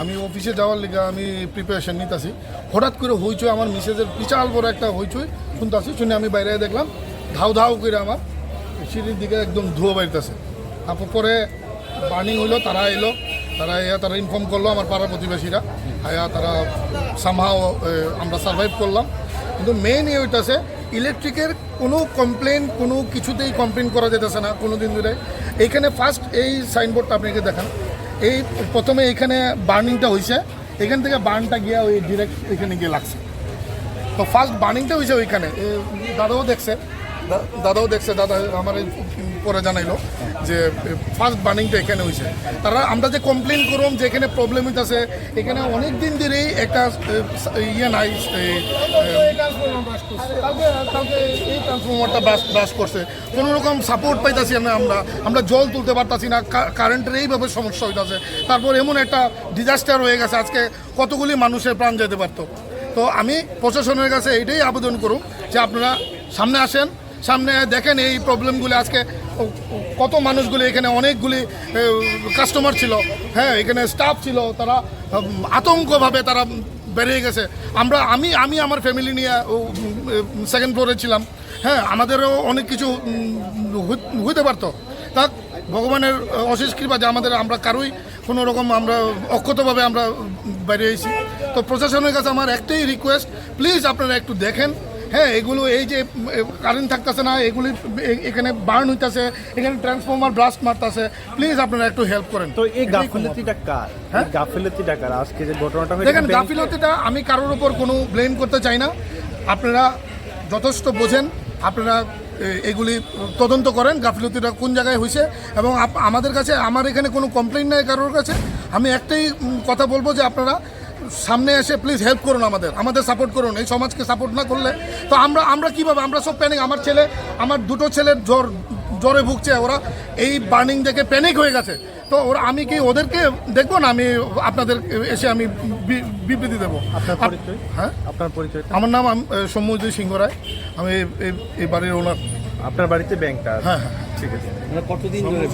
আমি অফিসে যাওয়ার লিগে আমি প্রিপারেশন নিতেছি। হঠাৎ করে হইচই, আমার মিসেজের বিশাল বড় একটা হইচই শুনতেছি, শুনে আমি বাইরে দেখলাম, ধাউ ধাউ করে আমার সিঁড়ির দিকে একদম ধুয়ো বাড়িতেছে তারপর পরে বার্নিং হইল, তারা এলো, তারা এয়া, তারা ইনফর্ম করল আমার পাড়া প্রতিবেশীরা আয়া তারা সামহাও আমরা সার্ভাইভ করলাম। কিন্তু মেইন ইয়ে হইতেছে ইলেকট্রিকের কোনো কমপ্লেন কোনো কিছুতেই কমপ্লেন করা যেতেছে না, কোনো দিন ধরে। এইখানে ফার্স্ট এই সাইনবোর্ডটা আপনাকে দেখান। এই প্রথমে এইখানে বার্নিংটা হয়েছে। এখান থেকে বার্নটা গিয়ে ওই ডিরেক্ট এখানে গিয়ে লাগছে। তো ফার্স্ট বার্নিংটা হয়েছে ওইখানে। দাদাও দেখছে। দাদাও দেখছে। দাদা আমার পরে জানাইলো যে ফার্স্ট বার্নিংটা এখানে হয়েছে। তারা, আমরা যে কমপ্লেন করুম যে এখানে প্রবলেম হইতেছে, এখানে অনেক দিন ধরেই একটা ইয়ে নাই কালকে এই ট্রান্সফরমারটা করছে। কোনো রকম সাপোর্ট পাইতাছি না আমরা। আমরা জল তুলতে পারতাছি না। কারেন্টের এইভাবে সমস্যা হইতাছে। তারপর এমন একটা ডিজাস্টার হয়ে গেছে। আজকে কতগুলি মানুষের প্রাণ যেতে পারতো। তো আমি প্রশাসনের কাছে এইটাই আবেদন করুন যে আপনারা সামনে আসেন। সামনে দেখেন এই প্রবলেমগুলি আজকে কত মানুষগুলি এখানে অনেকগুলি কাস্টমার ছিল। হ্যাঁ এখানে স্টাফ ছিল। তারা আতঙ্কভাবে তারা বেরিয়ে গেছে। আমরা, আমি আমি আমার ফ্যামিলি নিয়ে সেকেন্ড ফ্লোরে ছিলাম। হ্যাঁ আমাদেরও অনেক কিছু হইতে পারতো। তা ভগবানের অশেষ কৃপা যে আমাদের, আমরা কারোই কোনো রকম আমরা অক্ষতভাবে আমরা বেরিয়ে এসেছি তো প্রশাসনের কাছে আমার একটাই রিকোয়েস্ট প্লিজ আপনারা একটু দেখেন হ্যাঁ এগুলো এই যে কারেন্ট থাকতেছে না এগুলি এখানে বার্ন হইতেছে এখানে ট্রান্সফর্মার ব্লাস্ট মারতেছে। প্লিজ আপনারা একটু হেল্প করেন। তো এই গাফিলতিটা কার? হ্যাঁ? গাফিলতিটা কার? আজকে যে ঘটনাটা হয়েছে দেখেন গাফিলতিটা আমি কারোর উপর কোনো ব্লেম করতে চাই না। আপনারা যথেষ্ট বোঝেন আপনারা এগুলি তদন্ত করেন গাফিলতিটা কোন জায়গায় হয়েছে এবং আমাদের কাছে আমার এখানে কোনো কমপ্লেন নাই কারোর কাছে। আমি একটাই কথা বলব যে আপনারা সামনে এসে প্লিজ হেল্প করুন আমাদের আমাদের সাপোর্ট করুন এই সমাজকে সাপোর্ট না করলে তো আমরা আমরা কীভাবে আমরা সব প্যানিক আমার ছেলে আমার দুটো ছেলের জ্বর জ্বরে ভুগছে ওরা এই বার্নিং দেখে প্যানিক হয়ে গেছে। তো ওরা আমি কি ওদেরকে দেখব না আমি আপনাদের এসে আমি বি- বিবৃতি দেবো? আপনার হ্যাঁ? আপনার পরিচয় আমার নাম সৌম্যজিৎ সিংহ রায়। আমি এই বাড়ির ওনার আপনার বাড়িতে ব্যাংকটা হ্যাঁ হ্যাঁ ঠিক আছে। কতদিন ধরে